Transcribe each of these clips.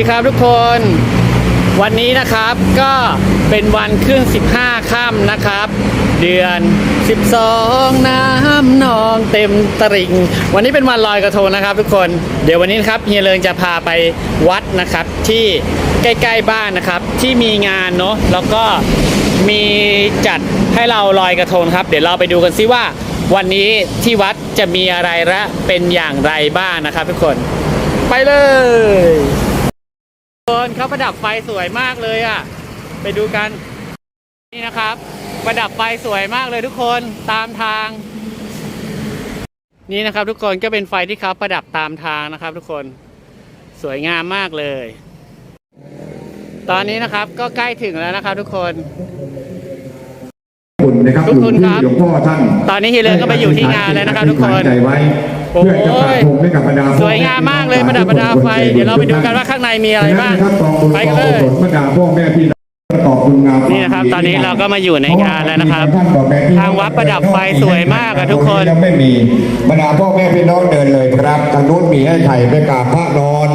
ดีครับทุกคน วันนี้นะครับก็เป็นวันขึ้น 15 ค่ำนะครับ เดือน 12 น้ำนองเต็มตริ่ง วันนี้เป็นวันลอยกระทงนะครับ ทุกคนเดี๋ยววันนี้นครับเฮียเลิงจะพาไปวัดนะครับที่ใกล้ๆบ้านนะครับ ที่มีงานเนาะแล้วก็มีจัดให้เราลอยกระทงครับ เดี๋ยวเราไปดูกันซิว่า วันนี้ที่วัดจะมีอะไรและเป็นอย่างไรบ้างนะครับ ทุกคนไปเลย คนเขาประดับไฟสวยมากเลยอะ ไปดูกัน นี่นะครับ ประดับไฟสวยมากเลยทุกคนตามทาง นี่นะครับ ทุกคนก็เป็นไฟที่เขาประดับตามทางนะครับ ทุกคนสวยงามมากเลย ตอนนี้นะครับก็ใกล้ถึงแล้วนะครับ ทุกคนคุณนะครับทุกคนครับหลวงพ่อท่านตอนนี้เฮียเลิศก็ไปอยู่ที่งานแล้วนะครับ ทุกคนใจไว้ โอ้ยเพื่อจะปักธงให้กับบรรดาสวยงามมากเลยประดับประดาไฟ เดี๋ยวเราไปดูกันว่าข้างในมีอะไรบ้างนะครับกองบุญไปกันเลยกองกุศบรรดาพ่อแม่พี่น้องต่อคุณงามนี่นะครับ ตอนนี้เราก็มาอยู่ในงานแล้วนะครับท่านบอกแม่พี่น้อทางวัดประดับไฟสวยมากอะทุกคนยังไม่มีบรรดาพ่อแม่พี่น้องเดินเลยครับทางนู้นมีให้ไข่ไปกราบพระนอน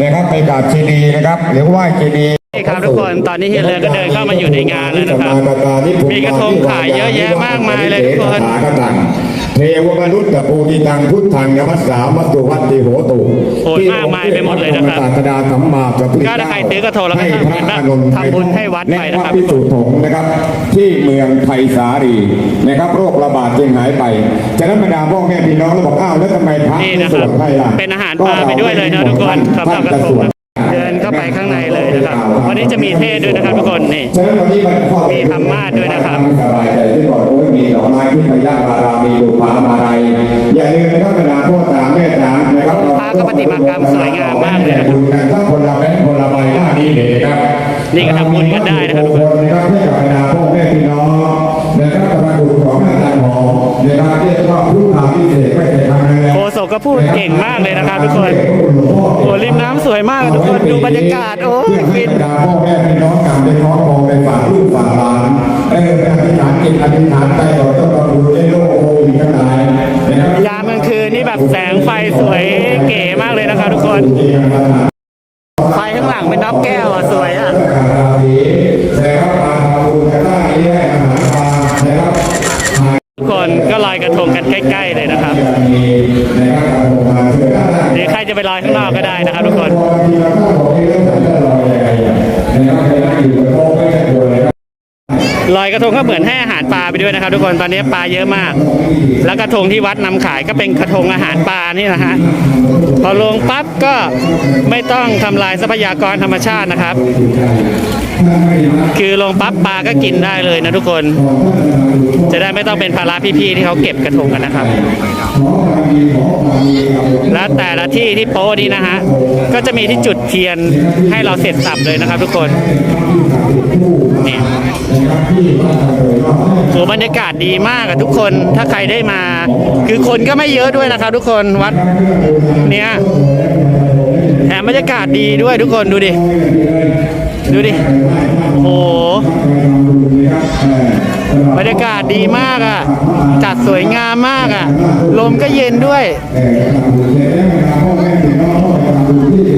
นะครับไปกราบเจดีย์นะครับหรือไหว้เจดีย์นี่ครับทุกคนตอนนี้เฮียเรือก็เดินเข้ามาอยู่ในงานแล้วนะครับ มีกระทงขายเยอะแยะมากมายเลยทุกคน เทวมนุษย์ตะปูติตังพุทธังยมัสสามัตตุวัตติโหตุโอ้ยมากมายไปหมดเลยนะครับที่องศาสดาสัมมาสัมพุทธก็ถ้าใครซื้อกระทงแล้วก็ให้พระอานนท์ทำบุญให้วัดไปนะครับและพระพิสุสงฆ์นะครับ ที่เมืองไทยสารีนะครับ โรคระบาดจึงหายไปฉะนั้นบรรดาพ่อแม่พี่น้องเราบอกอ้าวแล้วทำไมพระนี่ไม่นะสครัวบดให้ล่ะเป็นอาหารปลาไปด้วยเลยนะทุกคนสำหรับกระทงนะเดิน เข้าไปข้างในเลยนะครับ วันนี้จะมีเทศด้วยนะครับทุกคนนี่ฉะนั้นวันนี้มันข้อมีธรรมาสด้วยนะครับสบายใจที่บอกโอ้ยมีดอกไม้ที่พยาบารามีบุพามาลัยอย่าลืมนะครับบรรดาพ่อตาแม่ตานะครับพระก็ปฏิมากรรมสวยงามมากเลยนะครับถ้าคนละแบงค์คนละใบหน้านี้เลยนะครับนี่ก็ทำบุญกันได้นะครับทุกคนนะครับให้กับบรรดาพ่อแม่พี่น้องนะครับกำลังบุญของอาจารย์หอมนะครับเรียกว่าพุทธาพิเศษไม่ใช่ กก็พูดเก่งมากเลยนะครับทุกคนโอ้ริมน้ำสวยมากทุกคนดูบรรยากาศโอ้ยฟินให้บรพ่อแม่พี่น้องกลับไปคล้องคองไปฝากลูกฝากหลานเออไปอธิษฐานจิตอธิษฐานใจต่อเจ้าประดูในโลกโควิดทั้งหลายนยามกลางคืนนี่แบบแสงไฟสวยเก๋มากเลยนะครับทุกคนไฟข้างหลังเป็นนกแก้วอะสวยอะครับมาทำบุญกันได้นี่ให้อาหารปลานะครับทุกคนก็ลอยกระทงกันใกล้ ๆ เลยนะครับะไปลอยข้างนอกก็ได้นะครับทุกคนลอยกระทงก็เหมือนแห่อาหารปลา ไปด้วยนะครับ ทุกคนตอนนี้ปลาเยอะมาก แล้วกระทงที่วัดนำขายก็เป็นกระทงอาหารปลานี่นะฮะพอลงปั๊บก็ไม่ต้องทำลายทรัพยากรธรรมชาตินะครับ คือลงปั๊บปลาก็กินได้เลยนะทุกคน จะได้ไม่ต้องเป็นภาระพี่ๆที่เขาเก็บกระทงกันนะครับ และแต่ละที่ที่โป๊นี้นะฮะก็จะมีที่จุดเทียนให้เราเสร็จสับเลยนะครับ ทุกคนนี่โหบรรยากาศดีมากอะทุกคนถ้าใครได้มา คือคนก็ไม่เยอะด้วยนะครับ ทุกคนวัดเนี้ยแถมบรรยากาศดีด้วยทุกคนดูดิ ดูดิ โอ้บรรยากาศดีมากอะ จัดสวยงามมากอะ ลมก็เย็นด้วย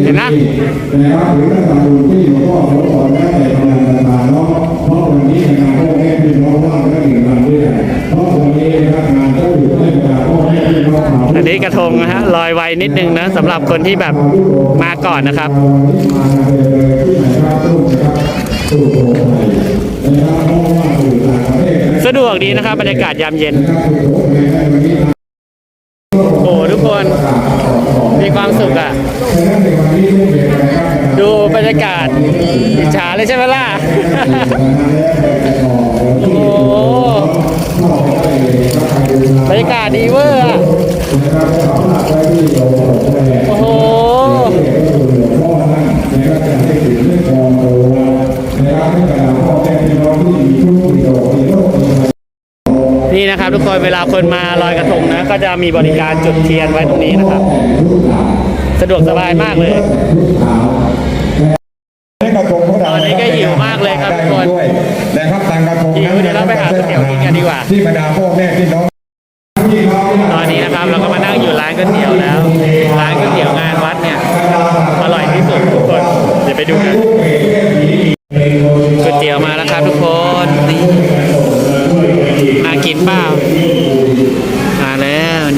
เห็นนะ กระทงนะฮะลอยไวนิดนึงนะสำหรับคนที่แบบมาก่อนนะครับสะดวกดีนะครับบรรยากาศยามเย็น โอ้ทุกคนมีความสุขอะ ดูบรรยากาศอิจฉาเลยใช่ไหมล่ะ นี่นะครับ ทุกคนเวลาคนมาลอยกระทงนะ ก็จะมีบริการจุดเทียนไว้ตรงนี้นะครับ สะดวกสบายมากเลยตอนนี้ก็หิวมากเลยครับทุกคนด้วยนะครับทางกระทงหิวเดี๋ยวเราไปหาก๋วยเตี๋ยวกินกันดีกว่าที่บรรดาพ่อแม่พี่น้องตอนนี้นะครับเราก็มานั่งอยู่ร้านก๋วยเตี๋ยวแล้ว ร้านก๋วยเตี๋ยวงานวัดเนี่ยอร่อยที่สุดทุกคนยวไปดูกัน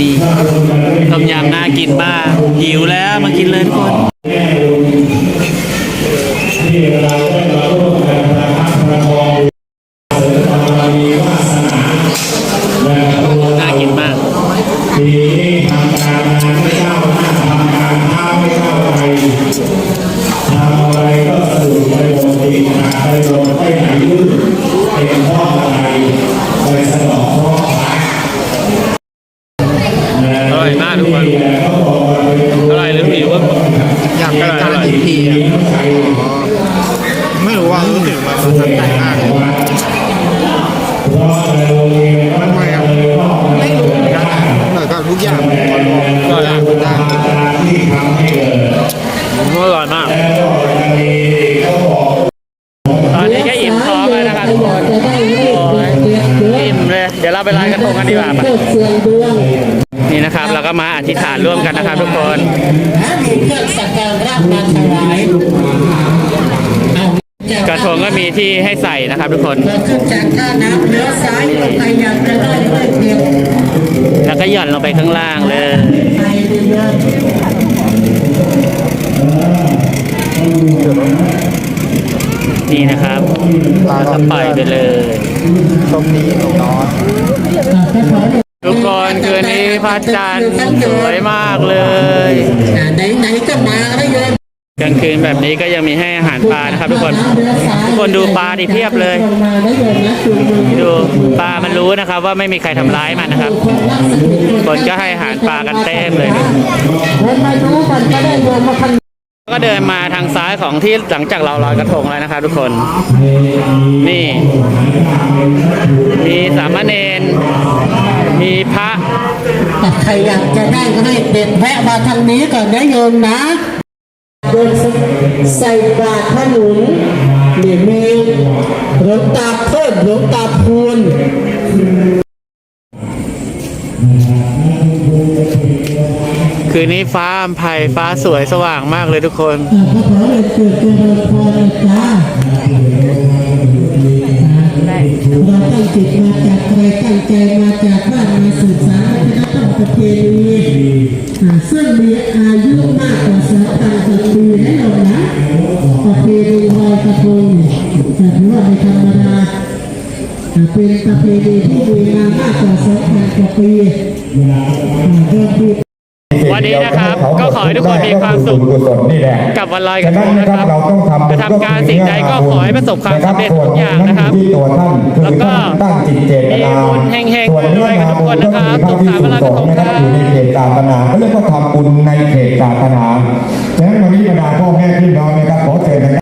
นี่ต้มยำน่ากินมากหิวแล้วมากินเลยทุกคน มากทุกคนเขาบอกว่าเป็นอร่อยหรือผิวว่าอยากอได้ร่อยกาอรร่อยกินทีอะไม่รู้ว่ารู้สึกมันมันทันใจมากเลยเพราะในโรงเรียนวัดทำไมอะไม่รู้เหมือนกันเหมือนกับทุกอย่างมันรวมทุกอย่างมันได้ที่ทำให้เกิดอร่อยมากแล้วก็ยังมีเขาบอกตอนนี้ก็อิ่มท้องแล้วนะครับทุกคนโอ้ยอิ่มเลย เดี๋ยวเราไปลอยกระทงกันดีกว่าปะ นี่นะครับเราก็มาอธิษฐานร่วมกันนะครับทุกคนถ้ามีเครื่องสักการะมาถวายเอาจากกระทงก็มีที่ให้ใส่นะครับทุกคนพอขึ้นจากท่าน้ำเลี้ยวซ้ายไปอยากจะได้ได้เพียงแล้วก็หย่อนลงไปข้างล่างเลยไปเรื่อยนี่นะครับแล้วก็ปล่อยไปเลยตรงนี้หนูน้อยๆถ้าขอทุกคนคืนนี้ พระจันทร์สวยมากเลยไหนๆก็มาแล้วโยมกลางคืนแบบนี้ก็ยังมีให้อาหารปลานะครับทุกคนเลี้ยวซ้ายทุกคนดูปลาดิเพียบเลยลงมาแล้วโยมนะจูงมือดูปลามันรู้นะครับ ว่าไม่มีใครทำร้ายมันนะครับ คนก็ให้อาหารปลากันเต็มเลยคนมาดูกันก็ได้โยมมาคันก็เดินมาทางซ้ายของที่หลังจากเราลอยกระทงแล้วนะครับ ทุกคน นี่ มีสามเณรมีพระแต่ ใครอยากจะได้ก็ให้เด็ดแวะมาทางนี้ก่อนนะโยมนะโยมใส่บาตรขนุนเดี๋ยวมีหลวงตาเพิ่มหลวงตาพูนคืนนี้ฟ้าอำไพฟ้าสวยสว่างมากเลยทุกคน ขอขอเลยเกิดเจริญพรนะจ้าเราตั้งจิตมาจากใครตั้งใจมาจากบ้านมาสื่อสารวัฒนธรรมประเพณีซึ่งมีอายุมากกว่าสองพันกว่าปีให้เรานะประเพณีลอยกระทงแต่ถือว่าไม่ธรรมดาเป็นประเพณีที่มีมามากกว่าสองพันกว่าปี วันนี้นะครับ ก็ขอให้ทุกคนมีความสุขกับวันลอยกระทงนะครับจะทำการสิ่งใดก็ขอให้ประสบความสำเร็จทุกอย่างนะครับ แล้วก็มีบุญแห่งๆรวยกันทุกคนนะครับสุขสัน์วันลอยกระทงครับอยู่ในเขตศาสนาเขาเรียกว่าทำบุญในเขตศาสนาฉะนั้นวันนี้บรรดาพ่อแม่พี่น้องนะครับขอเชิญ